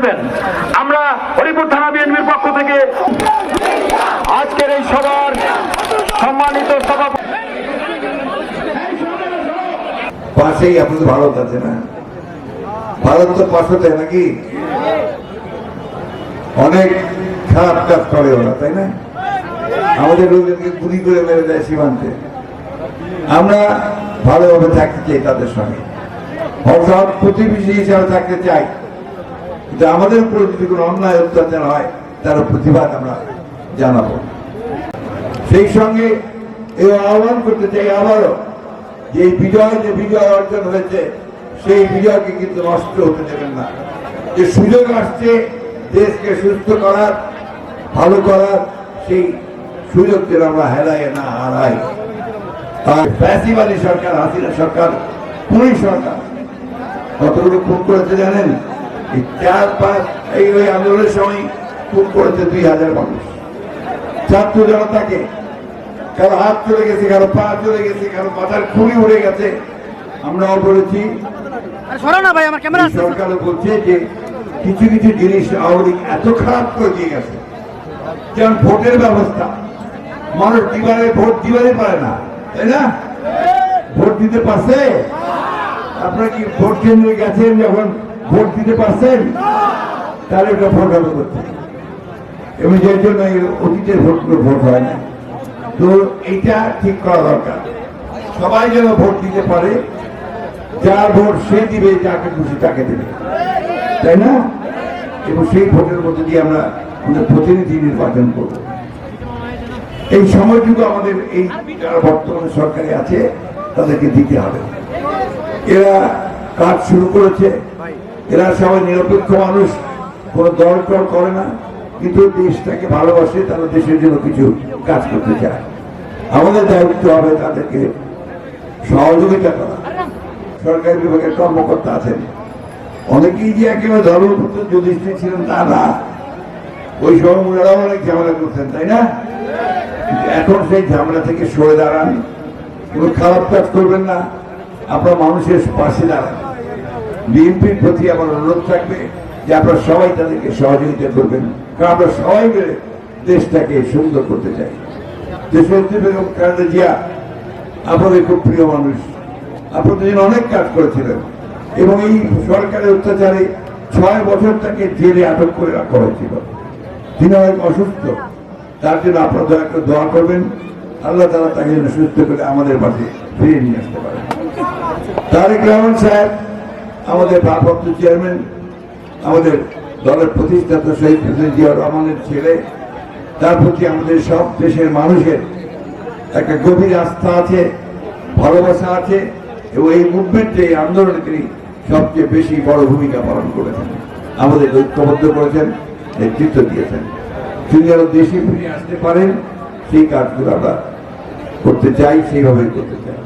নেবেন। আমরা হরিপুর থানা বিএনপির পক্ষ থেকে আজকের এই সভার সম্মানিত সভাপতি পাশেই আপনাদের ভারত আছে না? ভারত তো পাশে নাকি? অনেক খারাপ কাজ করে ওরা, তাই না? আমাদের লোকদেরকে গুলি করে মেরে দেয় সীমান্তে। আমরা ভালোভাবে থাকতে চাই তাদের সঙ্গে। অর্থাৎ প্রতিবেশী হিসাবে থাকতে চাই। কিন্তু আমাদের উপর যদি কোনো অন্যায় অত্যাচার হয়, তার প্রতিবাদ আমরা জানাব। সেই সঙ্গে এই আহ্বান করতে চাই আবারও, যে বিজয় যে বিজয় অর্জন হয়েছে, সেই বিজয়কে কিন্তু নষ্ট হতে দেবেন না। যে সুযোগ আসছে, দেশকে সুস্থ করার, ভালো করার, সেই সুযোগ যেন আমরা হেরাই না হারাই। আর ফ্যাসিবাদী সরকার, হাসিনা সরকার পুলিশ সরকার। কতগুলো খুন করেছে জানেন? এই চার পাঁচ এই ওই আন্দোলনের সময় খুন করেছে দুই হাজার মানুষ। ছাত্র জনতাকে কারও হাত চলে গেছে কারও পা চলে গেছে কারও মাথার খুলি উড়ে গেছে আমরাও বলেছি সরকারও বলছে যে কিছু কিছু জিনিস আওয়ামী এত খারাপ করে দিয়ে গেছে। যেমন ভোটের ব্যবস্থা মানুষ দিবারে ভোট দিবারে পারে না তাই না? ভোট দিতে পারছে? আপনারা কি ভোট কেন্দ্রে গেছেন যখন? ভোট দিতে পারছেন, তাহলে ওটা ভোট হবে করতে এবং যে জন্য অতীতের ভোটগুলো ভোট হয় না। তো এইটা ঠিক করা দরকার। সবাই যেন ভোট দিতে পারে, যার ভোট সে দিবে, যাকে খুশি তাকে দেবে। তাই না? এবং সেই ভোটের মধ্যে দিয়ে আমরা আমাদের প্রতিনিধি নির্বাচন করব। এই সময়টুকু আমাদের এই যারা বর্তমানে সরকারে আছে, তাদেরকে দিতে হবে। এরা কাজ শুরু করেছে। এরা সবাই নিরপেক্ষ মানুষ, কোনো দল টল করে না, কিন্তু দেশটাকে ভালোবাসে, তারা দেশের জন্য কিছু কাজ করতে চায়। আমাদের দায়িত্ব হবে তাদেরকে সহযোগিতা করা। সরকারি বিভাগের কর্মকর্তা আছেন। অনেকেই যে একেবারে ধর্মপুত্র যুধিষ্ঠির ছিলেন, তা না। ওই সময় ওনারাও অনেক ঝামেলা করতেন, তাই না? এখন সেই ঝামেলা থেকে সরে দাঁড়ান। কোনো খারাপ কাজ করবেন না। আপনার মানুষের পাশে দাঁড়ান। বিএনপির প্রতি আমার অনুরোধ থাকবে যে আপনারা সবাই তাদেরকে সহযোগিতা করবেন। কারণ আমরা সবাই মিলে দেশটাকে সুন্দর করতে চাই। দেশনেত্রী বেগম খালেদা জিয়া আপনাদের খুব প্রিয় মানুষ। আপনাদের জন্য অনেক কাজ করেছিলেন। এবং এই সরকারের অত্যাচারে ছয় বছর তাকে জেলে আটক করে রাখা হয়েছিল। তিনি অনেক অসুস্থ। তার জন্য আপনারা করে দোয়া করবেন। আল্লাহ তারা তাকে সুস্থ করে আমাদের পাশে ফিরিয়ে নিয়ে আসতে পারেন। তারেক রহমান সাহেব আমাদের ভারপ্রাপ্ত চেয়ারম্যান, আমাদের দলের প্রতিষ্ঠাতা শহীদ প্রেসিডেন্ট জিয়া রহমানের ছেলে, তার প্রতি আমাদের সব দেশের মানুষের একটা গভীর আস্থা আছে, ভালোবাসা আছে, এবং এই মুভমেন্টে এই আন্দোলনে তিনি সবচেয়ে বেশি বড় ভূমিকা পালন করেছেন। আমাদের ঐক্যবদ্ধ করেছেন, নেতৃত্ব দিয়েছেন। তিনি যেন দেশে ফিরে আসতে পারেন, সেই কাজগুলো আমরা করতে চাই, সেইভাবেই করতে চাই।